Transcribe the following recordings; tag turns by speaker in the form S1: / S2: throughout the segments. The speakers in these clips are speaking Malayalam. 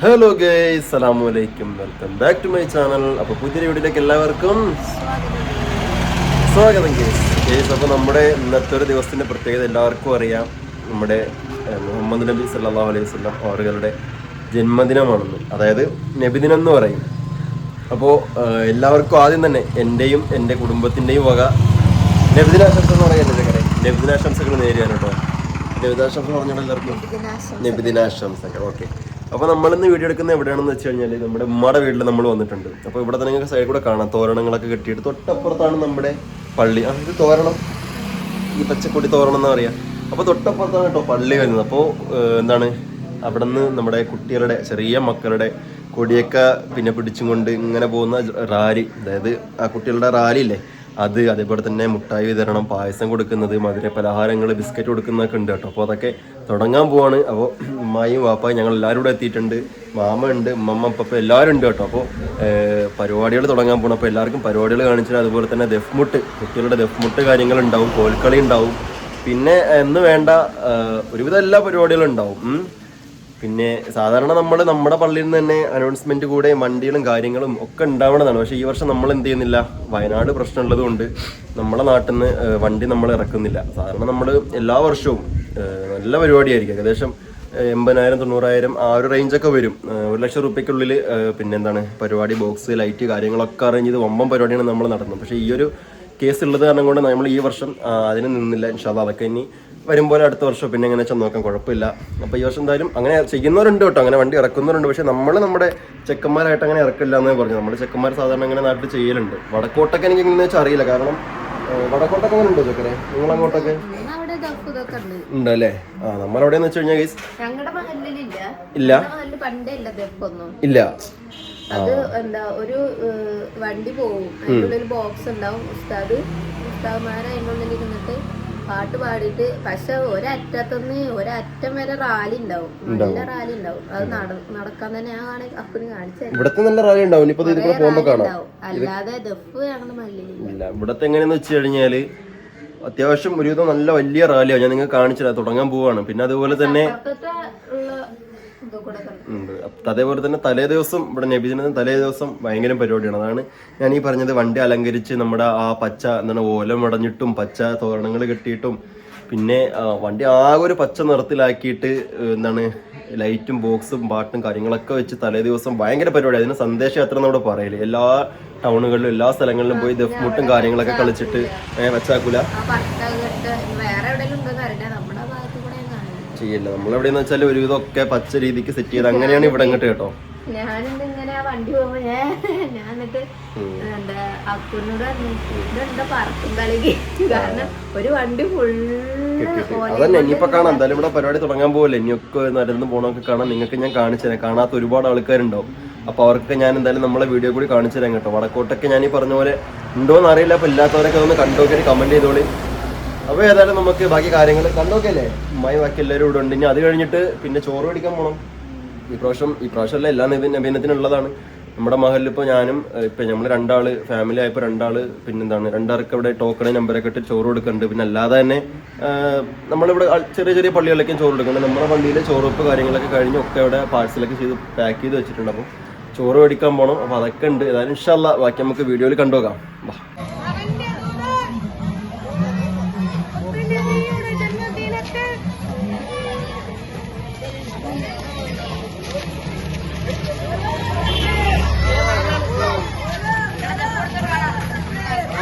S1: ഹലോ ഗേ സലാമു അലൈക്കും welcome back to my channel അപ്പോൾ പുതിയ വീഡിയോയിലേക്ക് എല്ലാവർക്കും സ്വാഗതം ഗേസ് ഗേസ് അപ്പോൾ നമ്മുടെ ഇന്നത്തെ ഒരു ദിവസത്തിന്റെ പ്രത്യേകത എല്ലാവർക്കും അറിയാം. നമ്മുടെ മുഹമ്മദ് നബി സല്ലാ അലൈഹി വസല്ലം അവരുടെ ജന്മദിനമാണെന്ന്. അതായത് നബിദിനം എന്ന് പറയും. അപ്പോൾ എല്ലാവർക്കും ആദ്യം തന്നെ എന്റെയും എന്റെ കുടുംബത്തിന്റെയും വക നബിദിനാശംസ എന്ന് കരെ. നബിദിനാശംസകൾ നേരിടാൻ കേട്ടോ. നബിദിനാശംസ പറഞ്ഞാൽ എല്ലാവർക്കും നബിദിനാശംസകൾ. ഓക്കെ. അപ്പോൾ നമ്മളിന്ന് വീഡിയോ എടുക്കുന്നത് എവിടെയാണെന്ന് വെച്ച് കഴിഞ്ഞാൽ നമ്മുടെ ഉമ്മയുടെ വീട്ടിൽ നമ്മൾ വന്നിട്ടുണ്ട്. അപ്പോൾ ഇവിടെ തന്നെ നിങ്ങൾക്ക് സൈഡിൽ കൂടെ കാണാം. തോരണങ്ങളൊക്കെ കെട്ടിയിട്ട് തൊട്ടപ്പുറത്താണ് നമ്മുടെ പള്ളി. ആ ഇത് തോരണം. ഈ പച്ചക്കൊടി തോരണം എന്ന് പറയാം. അപ്പോൾ തൊട്ടപ്പുറത്താണ് കേട്ടോ പള്ളി വരുന്നത്. അപ്പോൾ എന്താണ്? അവിടെ നിന്ന് നമ്മുടെ കുട്ടികളുടെ ചെറിയ മക്കളുടെ കൊടിയൊക്കെ പിന്നെ പിടിച്ചും കൊണ്ട് ഇങ്ങനെ പോകുന്ന റാലി. അതായത് ആ കുട്ടികളുടെ റാലി ഇല്ലേ? അത് അതേപോലെ തന്നെ മുട്ടായി വിതരണം പായസം കൊടുക്കുന്നത് മധുര പലഹാരങ്ങൾ ബിസ്ക്കറ്റ് കൊടുക്കുന്നതൊക്കെ ഉണ്ട് കേട്ടോ. അപ്പോൾ അതൊക്കെ തുടങ്ങാൻ പോവാണ്. അപ്പോൾ ഉമ്മായും വാപ്പായും ഞങ്ങൾ എല്ലാവരും കൂടെ എത്തിയിട്ടുണ്ട്. മാമ ഉണ്ട് ഉമ്മമ്മ അപ്പം എല്ലാവരും ഉണ്ട് കേട്ടോ. അപ്പോൾ പരിപാടികൾ തുടങ്ങാൻ പോകണം അപ്പോൾ എല്ലാവർക്കും പരിപാടികൾ കാണിച്ചാൽ അതുപോലെ തന്നെ ദഫ്മുട്ട് കുട്ടികളുടെ ദഫ്മുട്ട് കാര്യങ്ങളുണ്ടാവും കോൽക്കളി ഉണ്ടാവും. പിന്നെ എന്ന് വേണ്ട ഒരുവിധം എല്ലാ പരിപാടികളും ഉണ്ടാവും. പിന്നെ സാധാരണ നമ്മൾ നമ്മുടെ പള്ളിയിൽ നിന്ന് തന്നെ അനൗൺസ്മെന്റ് കൂടെ വണ്ടികളും കാര്യങ്ങളും ഒക്കെ ഉണ്ടാവണതാണ്. പക്ഷേ ഈ വർഷം നമ്മൾ എന്ത് ചെയ്യുന്നില്ല? വയനാട് പ്രശ്നമുള്ളത് കൊണ്ട് നമ്മളെ നാട്ടിൽ നിന്ന് വണ്ടി നമ്മൾ ഇറക്കുന്നില്ല. സാധാരണ നമ്മൾ എല്ലാ വർഷവും നല്ല പരിപാടിയായിരിക്കും. ഏകദേശം എൺപതിനായിരം തൊണ്ണൂറായിരം ആ ഒരു റേഞ്ചൊക്കെ വരും. ഒരു ലക്ഷം റുപ്യക്കുള്ളിൽ പിന്നെ എന്താണ് പരിപാടി ബോക്സ് ലൈറ്റ് കാര്യങ്ങളൊക്കെ അറേഞ്ച് ചെയ്ത് വമ്പൻ പരിപാടിയാണ് നമ്മൾ നടത്തുന്നത്. പക്ഷേ ഈ ഒരു കേസ് ഉള്ളത് കാരണം കൊണ്ട് നമ്മൾ ഈ വർഷം അതിന് നിന്നില്ല. ഇൻഷാല്ല അതൊക്കെ ഇനി വരുമ്പോൾ അടുത്ത വർഷം പിന്നെ എങ്ങനെ വെച്ചാൽ നോക്കാം കുഴപ്പമില്ല. അപ്പോൾ ഈ വർഷം എന്തായാലും അങ്ങനെ ചെയ്യുന്നവരുണ്ട് കേട്ടോ. അങ്ങനെ വണ്ടി ഇറക്കുന്നവരുണ്ട്. പക്ഷേ നമ്മൾ നമ്മുടെ ചെക്കന്മാരായിട്ട് അങ്ങനെ ഇറക്കില്ല എന്ന് പറഞ്ഞു നമ്മുടെ ചെക്കന്മാർ സാധാരണ അങ്ങനെ നാട്ടിൽ ചെയ്യലുണ്ട്. വടക്കോട്ടൊക്കെ എനിക്ക് എങ്ങനെയാ വെച്ചാൽ അറിയില്ല. കാരണം വടക്കോട്ടൊക്കെ അങ്ങനെ ഉണ്ടോ ചെക്കരെ നിങ്ങൾ അങ്ങോട്ടൊക്കെ? ഉണ്ടല്ലേ? ആ നമ്മളവിടെ വെച്ച് കഴിഞ്ഞാൽ ഇല്ല.
S2: ഇല്ല അത് എന്താ ഒരു വണ്ടി പോകും അതിനുള്ളിൽ ബോക്സ് ഉണ്ടാവും. ഉസ്താദ് ഉസ്താദ്മാരെ അതിനുള്ളിൽ ഇരുന്നിട്ട് പാട്ട് പാടിയിട്ട് പക്ഷെ ഒരറ്റത്തുനിന്ന് ഒരറ്റം വരെ റാലി ഉണ്ടാവും. നല്ല റാലി ഉണ്ടാവും. അത് നടക്കാൻ തന്നെ ഞാൻ അപ്പന് കാണിച്ചത്
S1: ഇവിടത്തെ നല്ല റാലി ഉണ്ടാവും. കാണാം.
S2: അല്ലാതെ ദഫ് ഞങ്ങളുടെ മഹലിലില്ല
S1: ഇവിടത്തെ എങ്ങനെയാന്ന് വെച്ച് കഴിഞ്ഞാൽ അത്യാവശ്യം ഒരുവിധം നല്ല വലിയ റാലിയാണ് ഞാൻ നിങ്ങൾക്ക് കാണിച്ചില്ല തുടങ്ങാൻ പോവാണ്. പിന്നെ അതുപോലെ തന്നെ
S2: അപ്പുറത്തെ ഉള്ള ഇത് കൂടെ കണ്ടു
S1: ഉണ്ട് അപ്പ- അതേപോലെ തന്നെ തലേ ദിവസം ഇവിടെ നബിദിനത്തിന് തലേ ദിവസം ഭയങ്കര പരിപാടിയാണ്. അതാണ് ഞാൻ ഈ പറഞ്ഞത് വണ്ടി അലങ്കരിച്ച് നമ്മുടെ ആ പച്ച എന്താണ് ഓല മടഞ്ഞിട്ടും പച്ച തോരണങ്ങൾ കെട്ടിയിട്ടും പിന്നെ വണ്ടി ആകെ ഒരു പച്ച നിറത്തിലാക്കിയിട്ട് എന്താണ് ലൈറ്റും ബോക്സും പാട്ടും കാര്യങ്ങളൊക്കെ വെച്ച് തലേ ദിവസം ഭയങ്കര പരിപാടി. അതിന് സന്ദേശയാത്ര എന്നോട് പറയൽ. എല്ലാ ടൗണുകളിലും എല്ലാ സ്ഥലങ്ങളിലും പോയി ദഫ്മുട്ടും കാര്യങ്ങളൊക്കെ കളിച്ചിട്ട് വെച്ചാക്കൂല. ചെയ്യില്ല നമ്മളെവിടെയെന്ന് വെച്ചാൽ ഒരുവിധമൊക്കെ പച്ച രീതിക്ക് സെറ്റ് ചെയ്ത് അങ്ങനെയാണ് ഇവിടെ ഇങ്ങോട്ട് കേട്ടോ.
S2: വണ്ടി പോകുമ്പോ ഞാൻ ഞാൻ എന്നിട്ട് എന്താ അക്കുനോട് പറഞ്ഞു ഇതെന്താ പറക്കും കളിക്ക്? കാരണം ഒരു വണ്ടി ഫുള്ള്
S1: അതന്നെ ഇനിയിപ്പോ കാണാം. എന്തായാലും ഇവിടെ പരിപാടി തുടങ്ങാൻ പോകല്ലേ ഇനിയൊക്കെ നടന്ന് പോണൊക്കെ കാണാൻ നിങ്ങൾക്ക് ഞാൻ കാണിച്ചു തരാം. കാണാത്ത ഒരുപാട് ആൾക്കാരുണ്ടാവും. അപ്പൊ അവർക്ക് ഞാൻ എന്തായാലും നമ്മളെ വീഡിയോ കൂടി കാണിച്ചു തരാം കേട്ടോ. വടക്കോട്ടൊക്കെ ഞാൻ ഈ പറഞ്ഞ പോലെ ഉണ്ടോന്ന് അറിയില്ല അപ്പൊ ഇല്ലാത്തവരൊക്കെ ഒന്ന് കണ്ടോക്കി കമന്റ് ചെയ്തോളി. അപ്പൊ ഏതായാലും നമുക്ക് ബാക്കി കാര്യങ്ങൾ കണ്ടോക്കല്ലേ മൈ ബാക്കി എല്ലാവരും ഇവിടെ ഉണ്ട്. ഇനി അത് കഴിഞ്ഞിട്ട് പിന്നെ ചോറ് മേടിക്കാൻ പോകണം ഈ പ്രാവശ്യം ഈ പ്രാവശ്യമല്ല എല്ലാ നബീനത്തിനുള്ളതാണ് നമ്മുടെ മഹലിൽ ഇപ്പോൾ ഞാനും ഇപ്പൊ നമ്മൾ രണ്ടാൾ ഫാമിലി ആയപ്പോൾ രണ്ടാൾ പിന്നെന്താണ് രണ്ടാൾക്ക് ഇവിടെ ടോക്കൺ നമ്പറൊക്കെ ഇട്ട് ചോറ് കൊടുക്കുന്നുണ്ട്. പിന്നെ അല്ലാതെ തന്നെ നമ്മളിവിടെ ചെറിയ ചെറിയ പള്ളികളിലേക്കും ചോറ് കൊടുക്കുന്നുണ്ട്. നമ്മുടെ പള്ളിയിലെ ചോറുപ്പ് കാര്യങ്ങളൊക്കെ കഴിഞ്ഞ് ഒക്കെ ഇവിടെ പാഴ്സലൊക്കെ ചെയ്ത് പാക്ക് ചെയ്ത് വെച്ചിട്ടുണ്ട്. അപ്പോൾ ചോറ് മേടിക്കാൻ പോകണം അപ്പോൾ അതൊക്കെ ഉണ്ട്. ഏതായാലും ഇൻഷാല്ല ബാക്കി നമുക്ക് വീഡിയോയിൽ കണ്ടുപോകാം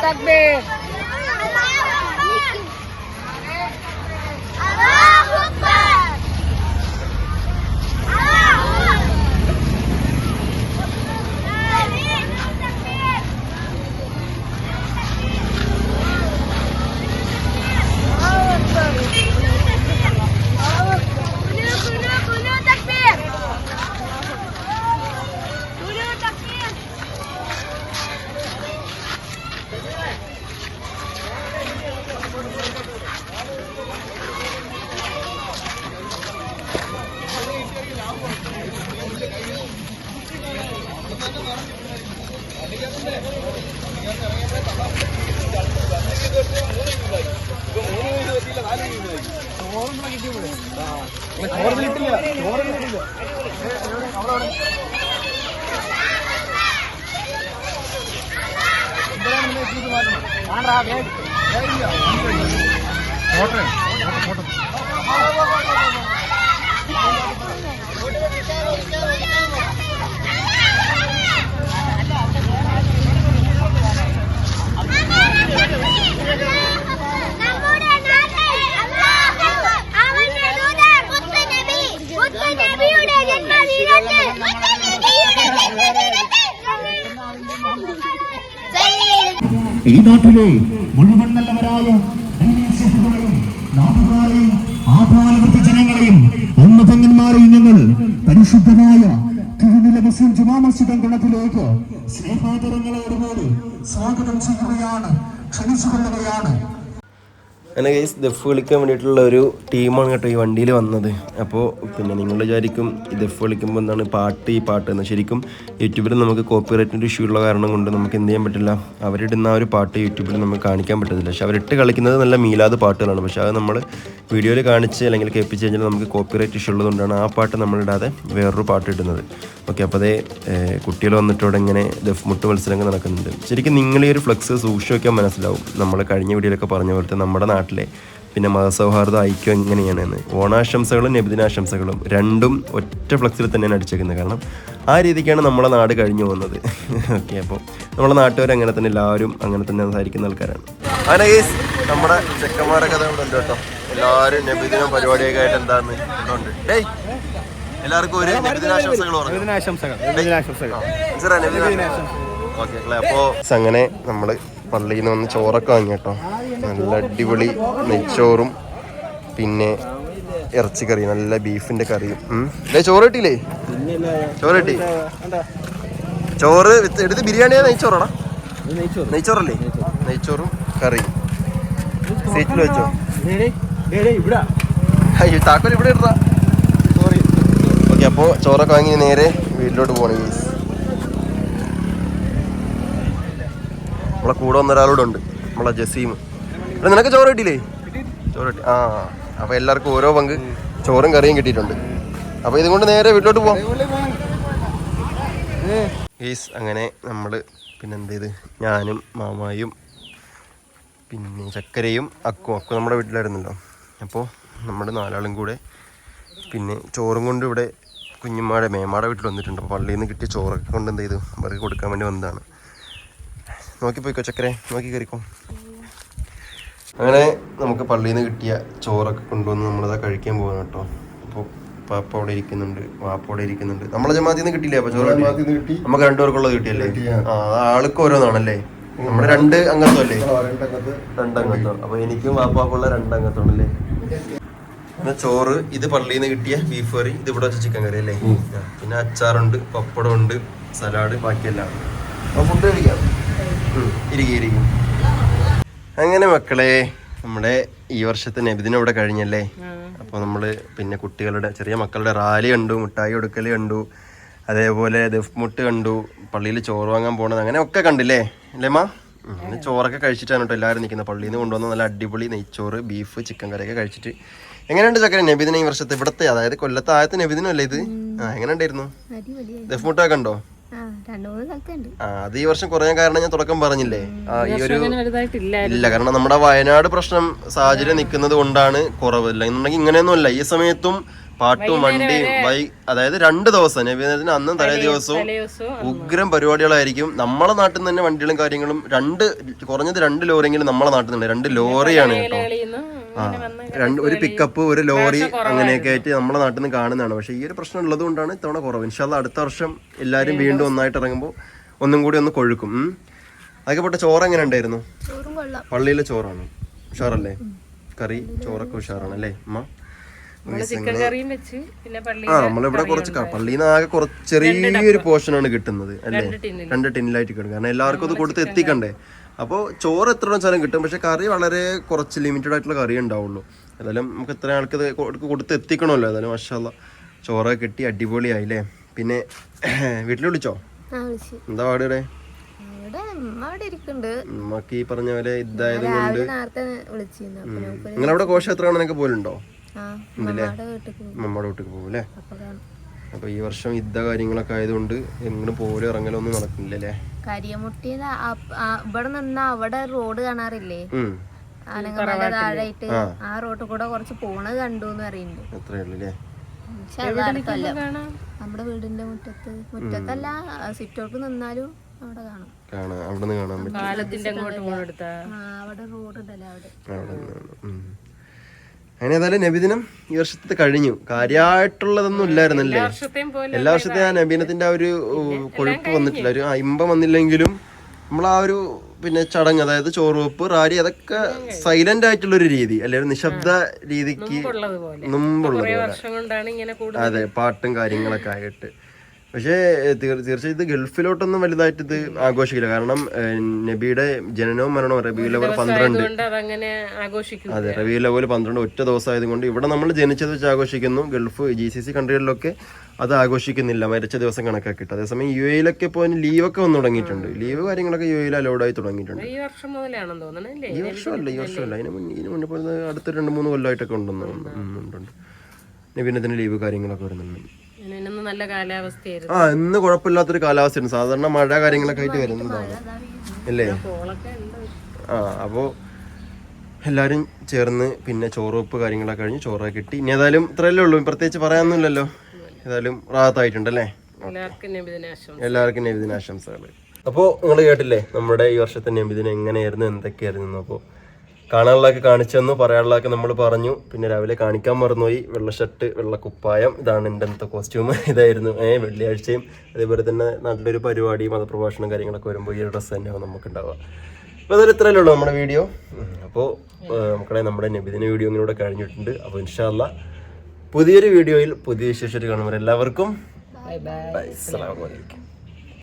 S3: takbir.
S4: നമ്മുടെ
S5: ഈ നാട്ടിലെ മുഴുവൻ നല്ലവരായ നാട്ടുകാരെയും ആഭാലവൃത്തി സ്നേഹാദരങ്ങളോടുകൂടി സ്വാഗതം ചെയ്യുകയാണ് ക്ഷണിച്ചുകൊള്ളുകയാണ്.
S1: അങ്ങനെ ഗൈസ് ദഫ് കളിക്കാൻ വേണ്ടിയിട്ടുള്ള ഒരു ടീമാണ് കേട്ടോ ഈ വണ്ടിയിൽ വന്നത്. അപ്പോൾ പിന്നെ നിങ്ങൾ വിചാരിക്കും ഈ ദഫ് കളിക്കുമ്പോൾ എന്താണ് പാട്ട് ഈ പാട്ട് എന്ന്. ശരിക്കും യൂട്യൂബിൽ നമുക്ക് കോപ്പിറൈറ്റിന്റെ ഇഷ്യൂ ഉള്ള കാരണം കൊണ്ട് നമുക്ക് എന്ത് ചെയ്യാൻ പറ്റില്ല. അവരിടുന്ന ആ ഒരു പാട്ട് യൂട്യൂബിൽ നമുക്ക് കാണിക്കാൻ പറ്റത്തില്ല. പക്ഷെ അവരിട്ട് കളിക്കുന്നത് നല്ല മീലാത് പാട്ടുകളാണ്. പക്ഷേ അത് നമ്മൾ വീഡിയോയിൽ കാണിച്ച് അല്ലെങ്കിൽ കേൾപ്പിച്ച് കഴിഞ്ഞാൽ നമുക്ക് കോപ്പിറൈറ്റ് ഇഷ്യൂ ഉള്ളതുകൊണ്ടാണ് ആ പാട്ട് നമ്മളിടാതെ വേറൊരു പാട്ട് ഇടുന്നത്. ഓക്കെ അപ്പോൾ അതേ കുട്ടികൾ വന്നിട്ടോടെ ഇങ്ങനെ ദഫ് മുട്ട് മത്സരങ്ങൾ നടക്കുന്നുണ്ട്. ശരിക്കും നിങ്ങൾ ഈ ഒരു ഫ്ലക്സ് സൂക്ഷിച്ച് വയ്ക്കാൻ മനസ്സിലാവും. നമ്മൾ കഴിഞ്ഞ വീഡിയോയിലൊക്കെ പറഞ്ഞ പോലത്തെ നമ്മുടെ നാട്ടിലെ. പിന്നെ മതസൗഹാർദ്ദ ഐക്യം എങ്ങനെയാണെന്ന് ഓണാശംസകളും നബിദിനാശംസകളും രണ്ടും ഒറ്റ ഫ്ലക്സിൽ തന്നെയാണ് അടിച്ചേക്കുന്നത്. കാരണം ആ രീതിക്കാണ് നമ്മളെ നാട് കഴിഞ്ഞു പോകുന്നത്. ഓക്കെ അപ്പോൾ നമ്മളെ നാട്ടുകാർ അങ്ങനെ തന്നെ എല്ലാവരും അങ്ങനെ തന്നെ സംസാരിക്കുന്ന ആൾക്കാരാണ്. അങ്ങനെ ഗൈസ് നമ്മുടെ ചെക്കന്മാരൊക്കെ ഉണ്ട് കേട്ടോ. എല്ലാവരും നബിദിനം പരിപാടിയൊക്കെ ആയിട്ട് എന്താന്ന് ഉണ്ട് ഡേയ് എല്ലാവർക്കും ഒരു നബിദിനാശംസകൾ ഓക്കെ അപ്പോ അങ്ങനെ നമ്മൾ പള്ളിയിൽ നിന്ന് വന്ന് ചോറൊക്കെ വാങ്ങി കേട്ടോ. നല്ല അടിപൊളി നെയ്ച്ചോറും പിന്നെ ഇറച്ചിക്കറി നല്ല ബീഫിന്റെ കറിയും. ദേ ചോറ് കിട്ടിയില്ലേ? ചോറ് കിട്ടി. ചോറ് എടുത്ത് ബിരിയാണിയാ നെയ്ച്ചോറാടാ നെയ്ച്ചോറല്ലേ? നെയ്ച്ചോറും കറിയും. സീറ്റിൽ വെച്ചോ. അയ്യോ താക്കോൽ ഇവിടെ ഇടാ ഓക്കെ അപ്പോൾ ചോറൊക്കെ വാങ്ങി നേരെ വീട്ടിലോട്ട് പോകണം നമ്മളെ കൂടെ വന്ന ഒരാളോടുണ്ട് നമ്മളെ ജസീം എടാ നിനക്ക് ചോറ് കിട്ടിയില്ലേ? ചോറ് കിട്ടി. ആ അപ്പോൾ എല്ലാവർക്കും ഓരോ പങ്ക് ചോറും കറിയും കിട്ടിയിട്ടുണ്ട്. അപ്പോൾ ഇതുകൊണ്ട് നേരെ വീട്ടിലോട്ട് പോവാം. അങ്ങനെ നമ്മൾ പിന്നെ എന്ത് ചെയ്ത് ഞാനും മാമായും പിന്നെ ചക്കരയും അക്കും അക്കും നമ്മുടെ വീട്ടിലായിരുന്നല്ലോ. അപ്പോൾ നമ്മുടെ നാലാളും കൂടെ പിന്നെ ചോറും കൊണ്ട് ഇവിടെ കുഞ്ഞുമ്മാടെ മേമാടെ വീട്ടിൽ വന്നിട്ടുണ്ട്. അപ്പോൾ പള്ളിയിൽ നിന്ന് കിട്ടിയ ചോറൊക്കെ കൊണ്ട് എന്ത് ചെയ്തു അവർക്ക് കൊടുക്കാൻ വേണ്ടി വന്നതാണ്. നോക്കിപ്പോയിക്കോ ചക്കരെ നോക്കി കയറിക്കോ. അങ്ങനെ നമുക്ക് പള്ളിയിൽ നിന്ന് കിട്ടിയ ചോറൊക്കെ കൊണ്ടുവന്ന് നമ്മളത് കഴിക്കാൻ പോകാൻ കേട്ടോ. അപ്പോൾ പാപ്പ അവിടെ ഇരിക്കുന്നുണ്ട് വാപ്പ അവിടെ ഇരിക്കുന്നുണ്ട്. നമ്മളെ ജമാത്തിൽ നിന്ന് കിട്ടിയില്ലേ അപ്പോൾ ചോറ്? നമുക്ക് രണ്ടുപേർക്കുള്ളത് കിട്ടിയല്ലേ? ആ. ആൾക്ക് ഓരോന്നാണല്ലേ? നമ്മുടെ രണ്ട് അംഗത്വം അല്ലേ? രണ്ടംഗത്വം. അപ്പൊ എനിക്കും വാപ്പാക്കുള്ള രണ്ടംഗത്വം അല്ലേ പിന്നെ ചോറ് ഇത് പള്ളിയിൽ നിന്ന് കിട്ടിയ ബീഫ് കറി ഇത് ഇവിടെ വെച്ച ചിക്കൻ കറി അല്ലേ? പിന്നെ അച്ചാറുണ്ട് പപ്പടം ഉണ്ട് സലാഡ് ബാക്കിയെല്ലാം. അപ്പൊ ഫുഡ് കഴിക്കാം. ഇരിക്കും ഇരിക്കും. അങ്ങനെ മക്കളെ നമ്മുടെ ഈ വർഷത്തെ നബിദിനം ഇവിടെ കഴിഞ്ഞല്ലേ? അപ്പൊ നമ്മൾ പിന്നെ കുട്ടികളുടെ ചെറിയ മക്കളുടെ റാലി കണ്ടു മിഠായി കൊടുക്കൽ കണ്ടു അതേപോലെ ദഫ്മുട്ട് കണ്ടു പള്ളിയിൽ ചോറ് വാങ്ങാൻ പോണത് അങ്ങനെ ഒക്കെ കണ്ടില്ലേ? അല്ലേ മാ? ചോറൊക്കെ കഴിച്ചിട്ടാണ് കേട്ടോ എല്ലാവരും നിൽക്കുന്നത്. പള്ളിയിൽ നിന്ന് കൊണ്ടുവന്ന നല്ല അടിപൊളി നെയ്ച്ചോറ് ബീഫ് ചിക്കൻ കറിയൊക്കെ കഴിച്ചിട്ട്. എങ്ങനെയുണ്ട് ചക്കര നബിദിനം ഈ വർഷത്തെ ഇവിടത്തെ അതായത് കൊല്ലത്തെ ആദ്യത്തെ നബിദിനം അല്ലേ ഇത് ആ എങ്ങനെ ഉണ്ടായിരുന്നു ദഫ്മുട്ടൊക്കെ കണ്ടോ? അത് ഈ വർഷം കുറയാൻ കാരണം ഞാൻ തുടക്കം പറഞ്ഞില്ലേ? ആ ഈ ഒരു ഇല്ല കാരണം നമ്മുടെ വയനാട് പ്രശ്നം സാഹചര്യം നിൽക്കുന്നത് കൊണ്ടാണ് കുറവ്. ഇല്ല എന്നുണ്ടെങ്കിൽ ഇങ്ങനെയൊന്നും അല്ല ഈ സമയത്തും പാട്ടും വണ്ടിയും വൈ അതായത് രണ്ട് ദിവസം നബിദിനത്തിന് അന്നും തലേ ദിവസവും ഉഗ്രം പരിപാടികളായിരിക്കും. നമ്മളെ നാട്ടിൽ നിന്ന് തന്നെ വണ്ടികളും കാര്യങ്ങളും രണ്ട് കുറഞ്ഞത് രണ്ട് ലോറിയെങ്കിലും നമ്മളെ നാട്ടിൽ നിന്ന് രണ്ട് ലോറിയാണ് കേട്ടോ. രണ്ട് ഒരു പിക്കപ്പ് ഒരു ലോറി അങ്ങനെയൊക്കെ ആയിട്ട് നമ്മുടെ നാട്ടിൽ നിന്ന് കാണുന്നതാണ്. പക്ഷേ ഈ ഒരു പ്രശ്നം ഉള്ളത് കൊണ്ടാണ് ഇത്തവണ കുറവ്. ഇൻഷാല്ല അടുത്ത വർഷം എല്ലാവരും വീണ്ടും ഒന്നായിട്ട് ഇറങ്ങുമ്പോൾ ഒന്നും കൂടി ഒന്ന് കൊഴുക്കും. അതൊക്കെ പോട്ടെ ചോറ് എങ്ങനെ ഉണ്ടായിരുന്നു? പള്ളിയിലെ ചോറാണ്. ഉഷാറല്ലേ? കറി ചോറൊക്കെ ഉഷാറാണ് അല്ലേ? അമ്മ
S6: ചിക്കൻ കറിയും വെച്ച് പിന്നെ പള്ളി
S1: ആ നമ്മളിവിടെ കുറച്ച് പള്ളിയിൽ നിന്ന് ആകെ കുറച്ച് ചെറിയൊരു പോർഷനാണ് കിട്ടുന്നത് അല്ലേ? രണ്ട് ടിന്നിലായിട്ട് കിട്ടും. കാരണം എല്ലാവർക്കും അത് കൊടുത്ത് എത്തിക്കണ്ടേ? അപ്പോൾ ചോറ് എത്ര സാധനം കിട്ടും. പക്ഷേ കറി വളരെ കുറച്ച് ലിമിറ്റഡ് ആയിട്ടുള്ള കറി ഉണ്ടാവുള്ളൂ. ഏതായാലും നമുക്ക് എത്ര ആൾക്ക് കൊടുത്ത് എത്തിക്കണമല്ലോ. ഏതായാലും മഷാല്ല ചോറൊക്കെ കിട്ടി അടിപൊളിയായില്ലേ? പിന്നെ വീട്ടിൽ വിളിച്ചോ? എന്താ പാട്
S2: ഇവിടെ?
S1: നമുക്ക് ഈ പറഞ്ഞ പോലെ ഇതായത് കൊണ്ട്
S2: നിങ്ങളവിടെ കോശം
S1: എത്ര കാണാനൊക്കെ പോലുണ്ടോ?
S2: ആ മമ്മയുടെ വീട്ടിൽ പോകും
S1: അല്ലേ
S2: അപ്പൊ
S1: ഈ വർഷം യുദ്ധ കാര്യങ്ങളൊക്കെ ആയതുകൊണ്ട് എങ്ങനെ പോലും ഇറങ്ങലൊന്നും നടക്കുന്നില്ല അല്ലേ
S2: കരിയമുട്ടിയിൽ ഇവിടെ നിന്ന അവിടെ റോഡ് കാണാറില്ലേ? ആനങ്ങമല താഴെയായിട്ട് ആ. റോഡ് കൂടെ കുറച്ച് പോണത് കണ്ടു എന്ന് പറയുന്നുണ്ട്.
S1: അത്രേ ഉള്ളൂ അല്ലേ
S2: നമ്മുടെ വീടിന്റെ മുറ്റത്ത്. മുറ്റത്തല്ല സിറ്റോട്ട് നിന്നാലും അവിടെ കാണും.
S1: കാണാം അവിടെ നിന്ന് കാണാൻ പറ്റും.
S2: അവിടെ റോഡ് ഉണ്ടല്ലോ അവിടെ
S1: അവിടെ നിന്ന് കാണാം. ഉം. അങ്ങനെ ഏതായാലും നബിദിനം ഈ വർഷത്തെ കഴിഞ്ഞു. കാര്യമായിട്ടുള്ളതൊന്നും ഇല്ലായിരുന്നല്ലേ? എല്ലാ വർഷത്തെയും ആ നബീനത്തിന്റെ ആ ഒരു കൊഴുപ്പ് വന്നിട്ടില്ല. ഒരു ഇമ്പം വന്നില്ലെങ്കിലും നമ്മൾ ആ ഒരു പിന്നെ ചടങ്ങ് അതായത് ചോറുവെപ്പ് റാരി അതൊക്കെ സൈലന്റ് ആയിട്ടുള്ള ഒരു രീതി. അല്ലെ ഒരു നിശബ്ദ രീതിക്ക് മുമ്പുള്ളത് അതെ പാട്ടും കാര്യങ്ങളൊക്കെ ആയിട്ട്. പക്ഷേ തീർ- തീർച്ചയായും ഇത് ഗൾഫിലോട്ടൊന്നും വലുതായിട്ട് ഇത് ആഘോഷിക്കില്ല. കാരണം നബിയുടെ ജനനവും മരണവും റബിയുൽ അവൽ പന്ത്രണ്ട്. അതെ റബിയുൽ അവൽ പന്ത്രണ്ട് ഒറ്റ ദിവസം ആയതുകൊണ്ട് ഇവിടെ നമ്മൾ ജനിച്ചത് വെച്ച് ആഘോഷിക്കുന്നു. ഗൾഫ് ജി സി സി കൺട്രികളിലൊക്കെ അത് ആഘോഷിക്കുന്നില്ല മരിച്ച ദിവസം കണക്കാക്കിയിട്ട്. അതേസമയം യു എയിലൊക്കെ ഇപ്പോൾ ലീവൊക്കെ വന്നു തുടങ്ങിയിട്ടുണ്ട്. ലീവ് കാര്യങ്ങളൊക്കെ യു എയിൽ അലൗഡായി തുടങ്ങിയിട്ടുണ്ട്.
S6: ഈ വർഷം മുതലാണെന്ന് തോന്നുന്നു അല്ലേ?
S1: ഈ വർഷമല്ല ഈ വർഷമല്ല അതിന് മുന്നേ ഇതിന് മുന്നേ അടുത്ത രണ്ട് മൂന്ന് കൊല്ലമായിട്ടൊക്കെ ഉണ്ടെന്ന് തോന്നുന്നു. ഉം, ഉണ്ട് ഉണ്ട് നബിനത്തിന് ലീവ് കാര്യങ്ങളൊക്കെ വരുന്നുണ്ട്.
S6: നല്ല കാലാവസ്ഥയായിരുന്നു.
S1: ആ ഇന്ന് കുഴപ്പമില്ലാത്തൊരു കാലാവസ്ഥയാണ് സാധാരണ മഴ കാര്യങ്ങളൊക്കെ ആയിട്ട് വരുന്നതാണ്. അല്ലേ ആ അപ്പോൾ എല്ലാവരും ചേർന്ന് പിന്നെ ചോറ് വെപ്പ് കാര്യങ്ങളൊക്കെ കഴിഞ്ഞ് ചോറൊക്കെ കിട്ടി. ഇനി ഏതായാലും ഇത്രയല്ലേ ഉള്ളൂ. പ്രത്യേകിച്ച് പറയാനൊന്നുമില്ലല്ലോ. ഏതായാലും
S6: നബിദിനാശം
S1: എല്ലാവർക്കും നബിദിനാശംസകൾ. അപ്പോൾ നിങ്ങൾ കേട്ടില്ലേ? നമ്മുടെ ഈ വർഷത്തെ നബിദിനം എങ്ങനെയായിരുന്നു? എന്തൊക്കെയായിരുന്നു? അപ്പോൾ കാണാനുള്ളതൊക്കെ കാണിച്ചെന്ന് പറയാനുള്ളതൊക്കെ നമ്മൾ പറഞ്ഞു. പിന്നെ രാവിലെ കാണിക്കാൻ മറന്നുപോയി. വെള്ള ഷർട്ട് വെള്ള കുപ്പായം. ഇതാണ് എന്റെ അന്നത്തെ കോസ്റ്റ്യൂം ഇതായിരുന്നു. ഏ വെള്ളിയാഴ്ചയും അതേപോലെ തന്നെ നല്ലൊരു പരിപാടി മതപ്രഭാഷണം കാര്യങ്ങളൊക്കെ വരുമ്പോൾ ഈ ഡ്രസ്സ് തന്നെയാണ് നമുക്ക് ഉണ്ടാവുക അപ്പോൾ അതൊരു ഇത്രയല്ലേ ഉള്ളൂ നമ്മുടെ വീഡിയോ. അപ്പോൾ നമുക്കടെ നമ്മുടെ നബിദിന വീഡിയോ ഇങ്ങനെ കഴിഞ്ഞിട്ടുണ്ട്. അപ്പോൾ ഇൻഷാല്ല പുതിയൊരു വീഡിയോയിൽ പുതിയ വിശേഷമായിട്ട് കാണുമ്പോൾ എല്ലാവർക്കും ബൈ അസ്സലാമു അലൈക്കും